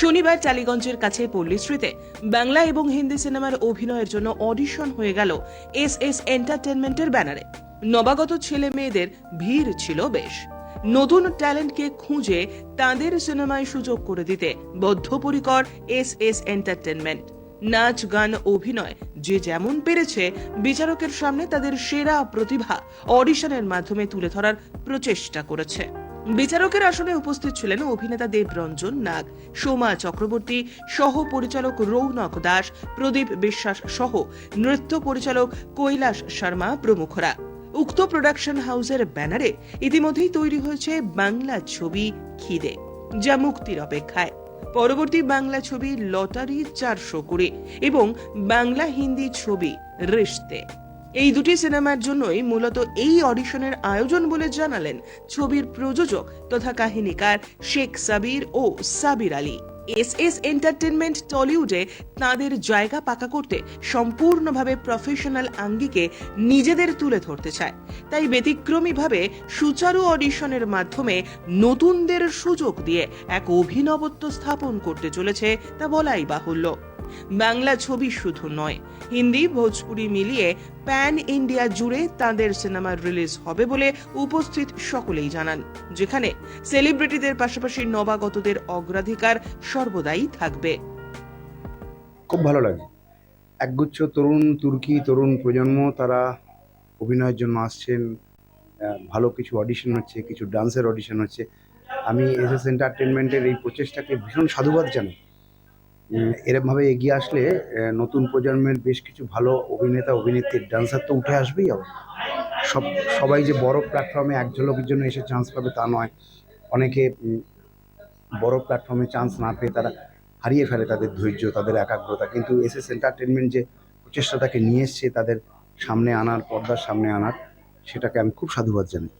শনিবার টালিগঞ্জের কাছে পল্লীশ্রীতে বাংলা এবং হিন্দি সিনেমার অভিনয়ের জন্য অডিশন হয়ে গেল এস এস এন্টারটেনমেন্টের ব্যানারে। নবাগত ছেলে মেয়েদের ভিড় ছিল বেশ। নতুন ট্যালেন্টকে খুঁজে তাদের সিনেমায় সুযোগ করে দিতে বদ্ধপরিকর এস এস এন্টারটেনমেন্ট। নাচ, গান, অভিনয় যে যেমন পেরেছে, বিচারকের সামনে তাদের সেরা প্রতিভা অডিশনের মাধ্যমে তুলে ধরার প্রচেষ্টা করেছে। বিচারকের আসনে উপস্থিত ছিলেন অভিনেতা দেবরঞ্জন নাগ, সোমা চক্রবর্তী সহ পরিচালক রৌনক দাস, প্রদীপ বিশ্বাস সহ নৃত্য পরিচালক কৈলাস শর্মা প্রমুখরা। উক্ত প্রোডাকশন হাউসের ব্যানারে ইতিমধ্যেই তৈরি হয়েছে বাংলা ছবি খিদে, যা মুক্তির অপেক্ষায়। পরবর্তী বাংলা ছবি লটারি চারশো কুড়ি এবং বাংলা হিন্দি ছবি রিশতে। এই দুটি সিনেমার জন্যই মূলত এই অডিশনের আয়োজন বলে জানালেন ছবির প্রযোজক তথা কাহিনীকার শেখ সাবির ও Sabir Ali. S S entertainment টলিউডে তাদের জায়গা পাকা করতে সম্পূর্ণভাবে প্রফেশনাল আঙ্গিকে নিজেদের তুলে ধরতে চায়। তাই ব্যতিক্রমীভাবে সুচারু অডিশনের মাধ্যমে নতুনদের সুযোগ দিয়ে এক অভিনবত্ব স্থাপন করতে চলেছে তা বলাই বাহুল্য। বাংলা ছবি শুধু নয়, হিন্দি, ভোজপুরি মিলিয়ে প্যান ইন্ডিয়া জুড়ে তাদের সিনেমার রিলিজ হবে বলে উপস্থিত সকলেই জানান, যেখানে সেলিব্রিটিদের পাশাপাশি নবাগতদের অগ্রাধিকার সর্বদাই থাকবে। খুব ভালো লাগে। একগুচ্ছ তরুণ তুর্কি, তরুণ প্রজন্ম, তারা অভিনয়ের জন্য আসছেন ভালো কিছু অডিশন হচ্ছে, কিছু ডান্সের অডিশন হচ্ছে। আমি এস এস এন্টারটেনমেন্টের এই প্রচেষ্টাকে ভীষণ সাধুবাদ জানাই। এরমভাবে এগিয়ে আসলে নতুন প্রজন্মের বেশ কিছু ভালো অভিনেতা অভিনেত্রীর ডান্সার তো উঠে আসবেই আবার। সব, সবাই যে বড় প্ল্যাটফর্মে এক ঝলকের জন্য এসে চান্স পাবে তা নয়। অনেকে বড় প্ল্যাটফর্মে চান্স না পেয়ে তারা হারিয়ে ফেলে তাদের ধৈর্য, তাদের একাগ্রতা। কিন্তু এস এস এন্টারটেনমেন্ট যে প্রচেষ্টাটাকে নিয়ে এসছে তাদের সামনে আনার, পর্দার সামনে আনার, সেটাকে আমি খুব সাধুবাদ জানাই।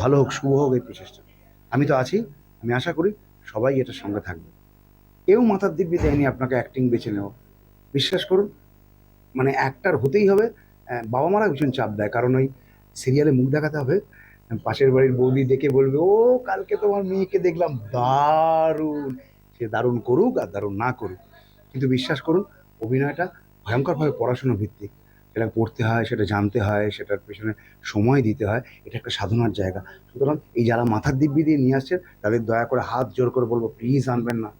ভালো হোক, শুভ হোক এই প্রচেষ্টা। আমি তো আছি, আমি আশা করি সবাই এটার সঙ্গে থাকবে। কেউ মাথার দিব্যি দেয়নি আপনাকে অ্যাক্টিং বেছে নেওয়া বিশ্বাস করুন মানে অ্যাক্টার হতেই হবে বাবা মারা ভীষণ চাপ দেয়, কারণ ওই সিরিয়ালে মুখ দেখাতে হবে, পাশের বাড়ির বৌদি দেখে বলবে, ও, কালকে তোমার মেয়েকে দেখলাম, দারুণ। সে দারুণ করুক আর দারুণ না করুক। কিন্তু বিশ্বাস করুন, অভিনয়টা ভয়ঙ্করভাবে পড়াশোনা ভিত্তিক। সেটা পড়তে হয়, সেটা জানতে হয়, সেটার পেছনে সময় দিতে হয়, এটা একটা সাধনার জায়গা। সুতরাং এই যারা মাথার দিব্যি দিয়ে নিয়ে আসছেন, তাদের দয়া করে হাত জোর করে বলব, প্লিজ আনবেন না।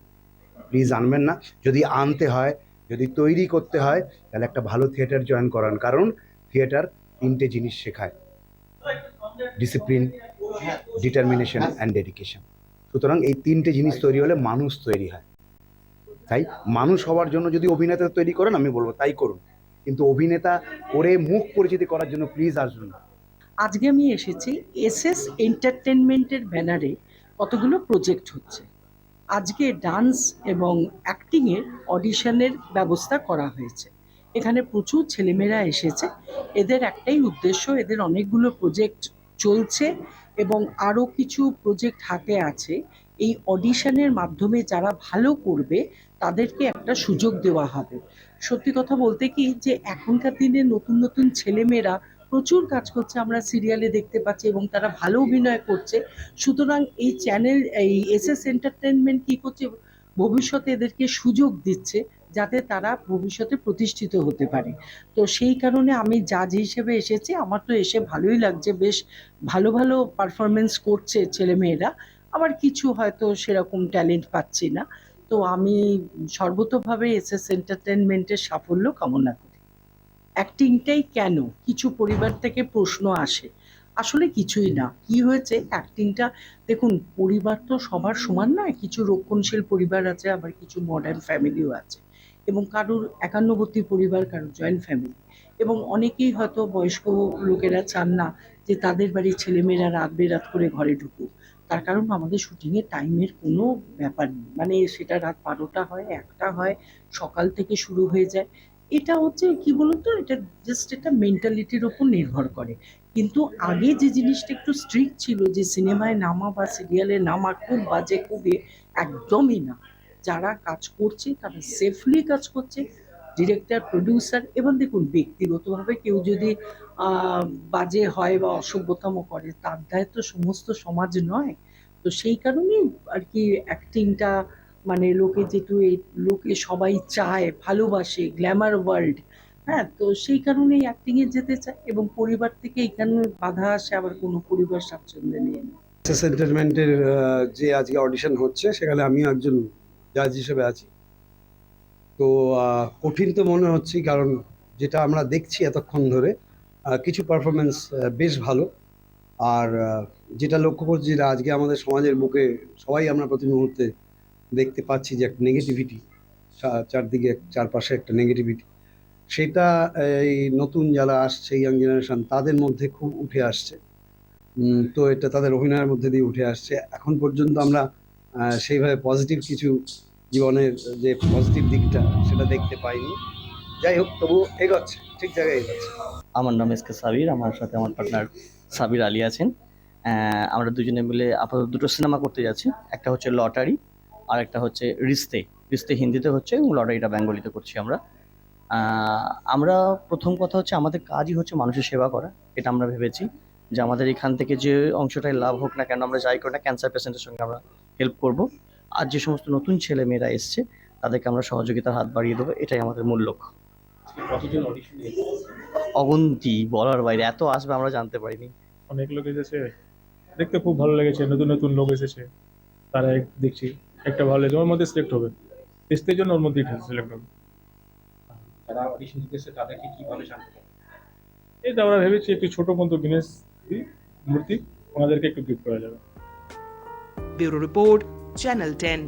প্লিজ আনবেন না। যদি আনতে হয়, যদি তৈরি করতে হয়, তাহলে একটা ভালো থিয়েটার জয়েন করান। কারণ থিয়েটার তিনটে জিনিস শেখায়। ডিসিপ্লিন ডিটারমিনেশন অ্যান্ড ডেডিকেশন সুতরাং এই তিনটে জিনিস তৈরি হলে মানুষ তৈরি হয়। তাই মানুষ হওয়ার জন্য যদি অভিনেতা তৈরি করেন, আমি বলব তাই করুন। কিন্তু অভিনেতা করে মুখ পরিচিতি করার জন্য প্লিজ আসুন। না আজকে আমি এসেছি এসএস এন্টারটেনমেন্টের ব্যানারে কতগুলো প্রজেক্ট হচ্ছে। আজকে ডান্স এবং অ্যাক্টিংয়ের অডিশনের ব্যবস্থা করা হয়েছে। এখানে প্রচুর ছেলেমেয়েরা এসেছে। এদের একটাই উদ্দেশ্য, এদের অনেকগুলো প্রজেক্ট চলছে এবং আরও কিছু প্রজেক্ট হাতে আছে। এই অডিশনের মাধ্যমে যারা ভালো করবে, তাদেরকে একটা সুযোগ দেওয়া হবে। সত্যি কথা বলতে কি, যে এখনকার দিনে নতুন নতুন ছেলেমেয়েরা প্রচুর কাজ করছে, আমরা সিরিয়ালে দেখতে পাচ্ছি এবং তারা ভালো অভিনয় করছে। সুতরাং এই চ্যানেল এই এস এস এন্টারটেনমেন্ট কী করছে, ভবিষ্যতে এদেরকে সুযোগ দিচ্ছে যাতে তারা ভবিষ্যতে প্রতিষ্ঠিত হতে পারে। তো সেই কারণে আমি জাজ হিসেবে এসেছি, আমার তো এসে ভালোই লাগছে, বেশ ভালো ভালো পারফরমেন্স করছে ছেলেমেয়েরা। আবার কিছু হয়তো সেরকম ট্যালেন্ট পাচ্ছি না। তো আমি সর্বতোভাবে এস এস এন্টারটেনমেন্টের সাফল্য কামনা করি। অ্যাক্টিংটাই কেন? কিছু পরিবার থেকে প্রশ্ন আসে। আসলে কিছুই না। কি হয়েছে? অ্যাক্টিংটা, দেখুন, পরিবার তো সবার সমান নয়। কিছু রক্ষণশীল পরিবার আছে, আবার কিছু মডার্ন ফ্যামিলিও আছে। এবং কারোর একান্নবর্তী পরিবার, কারোর জয়েন্ট ফ্যামিলি এবং অনেকেই হয়তো বয়স্ক লোকেরা চান না যে তাদের বাড়ির ছেলেমেয়েরা রাত বেরাত করে ঘরে ঢুকুক। তার কারণ আমাদের শুটিংয়ের টাইমের কোনো ব্যাপার নেই। মানে সেটা রাত বারোটা হয়, একটা হয়, সকাল থেকে শুরু হয়ে যায়। এটা হচ্ছে কি বলুন তো এটা জাস্ট এটা মেন্টালিটির ওপর নির্ভর করে। কিন্তু আগে যে জিনিসটা একটু স্ট্রিক্ট ছিল যে সিনেমায় নামা বা সিরিয়ালে নামা খুব বাজে, খুবই, একদমই না। যারা কাজ করছে, তারা সেফলি কাজ করছে। ডিরেক্টর প্রডিউসার এবং দেখুন, ব্যক্তিগতভাবে কেউ যদি বাজে হয় বা অসভ্যতম করে, তার দায় তো সমস্ত সমাজ নয়। তো সেই কারণেই আর কি অ্যাক্টিংটা মানে লোকে যেটু এই, লোকে সবাই চায়, ভালোবাসে গ্ল্যামার ওয়ার্ল্ড হ্যাঁ? তো সেই কারণেই অ্যাক্টিংয়ে যেতে চায় এবং পরিবার থেকে এখানে বাধা আসে, আবার কোনো পরিবার স্বাচ্ছন্দ্যে নিয়ে নেয় এন্টারটেনমেন্টের যে আজকে অডিশন হচ্ছে, সেখানে আমিও একজন জাজ হিসেবে আছি। তো কঠিন তো মনে হচ্ছে কারণ যেটা আমরা দেখছি এতক্ষণ ধরে কিছু পারফরমেন্স বেশ ভালো। আর যেটা লক্ষ্য করছি যেটা আজকে আমাদের সমাজের বুকে সবাই আমরা প্রতি মুহূর্তে দেখতে পাচ্ছি যে একটা নেগেটিভিটি চারদিকে চারপাশে একটা নেগেটিভিটি সেটা, এই নতুন যারা আসছে ইয়াং জেনারেশন তাদের মধ্যে খুব উঠে আসছে। তো এটা তাদের অভিনয়ের মধ্যে দিয়ে উঠে আসছে। এখন পর্যন্ত আমরা সেইভাবে পজিটিভ কিছু জীবনের যে পজিটিভ দিকটা, সেটা দেখতে পাইনি। যাই হোক তবু এগোচ্ছে, ঠিক জায়গায় এগোচ্ছে। আমার নাম এস কে সাবির, আমার সাথে আমার পার্টনার সাবির আলী আছেন। আমরা দুজনে মিলে আপাতত দুটো সিনেমা করতে যাচ্ছি। একটা হচ্ছে লটারি আর একটা হচ্ছে রিস্তে। রিস্তে হিন্দিতে হচ্ছে এবং লটারিটা বেঙ্গলিতে করছি আমরা। আমরা প্রথম কথা হচ্ছে আমাদের কাজই হচ্ছে মানুষের সেবা করা এটা আমরা ভেবেছি। যে আমাদের এখান থেকে যে অংশটাই লাভ হোক না কেন আমরা যাই করি না ক্যান্সার পেশেন্টের সঙ্গে আমরা হেল্প করব। আর যে সমস্ত নতুন ছেলে মেয়েরা এসছে তাদেরকে আমরা সহযোগিতার হাত বাড়িয়ে দেবো এটাই আমাদের মূল লক্ষ্য। অগন্তি বলার বাইরে এত আসবে আমরা জানতে পারিনি। অনেক লোক এসেছে। দেখতে খুব ভালো লেগেছে নতুন নতুন লোক এসেছে তারা দেখছি। একটা ভালো লেগেছে ওর মধ্যে সিলেক্ট হবে। টেস্টের জন্য ওর মধ্যে সিলেক্ট হবে। তারা অডিশন দিতেছে তাদেরকে কীভাবে জানতে এই এটা আমরা ভেবেছি একটি ছোট মতো গণেশ মূর্তি ওনাদেরকে একটু গিফট করা যাবে। Bureau report channel ten.